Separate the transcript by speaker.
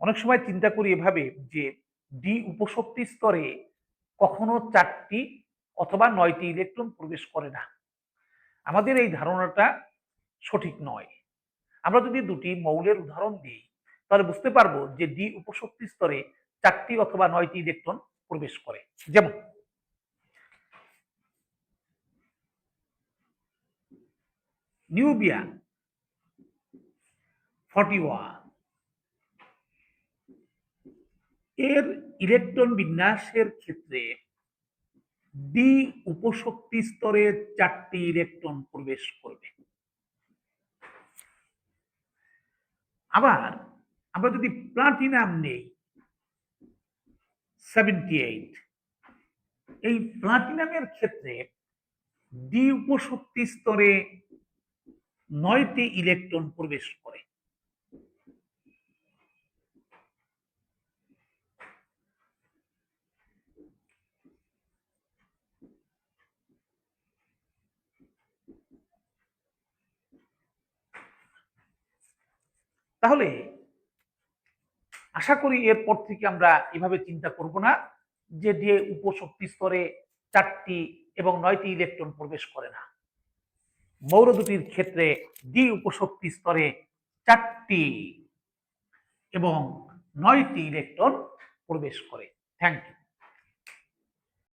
Speaker 1: অনেক সময় চিন্তা করি এভাবে যে ডি উপশক্তি স্তরে কখনো চারটি অথবা নয়টি ইলেকট্রন প্রবেশ করে না। আমাদের এই ধারণাটা সঠিক নয়। আমরা যদি দুটি মৌলের উদাহরণ দিই, তাহলে বুঝতে পারব যে ডি উপশক্তি স্তরে চারটি অথবা নয়টি ইলেকট্রন প্রবেশ করে। যেমন, নিউবিয়া ফর্টি ওয়ান এর ইলেকট্রন বিন্যাসের ক্ষেত্রে ডি উপশক্তি স্তরে চারটি ইলেকট্রন প্রবেশ করবে। আবার আমরা যদি প্লাটিনাম নেই সেভেন্টি এইট এই প্লাটিনামের ক্ষেত্রে ডি উপশক্তি স্তরে নয়টি ইলেকট্রন প্রবেশ করে। তাহলে আশা করি এরপর থেকে আমরা এভাবে চিন্তা করব না যে দিয়ে উপশক্তি স্তরে চারটি এবং নয়টি ইলেকট্রন প্রবেশ করে না। মৌর দুটির ক্ষেত্রে ডি উপশক্তি স্তরে চারটি এবং নয়টি ইলেকট্রন প্রবেশ করে। Thank you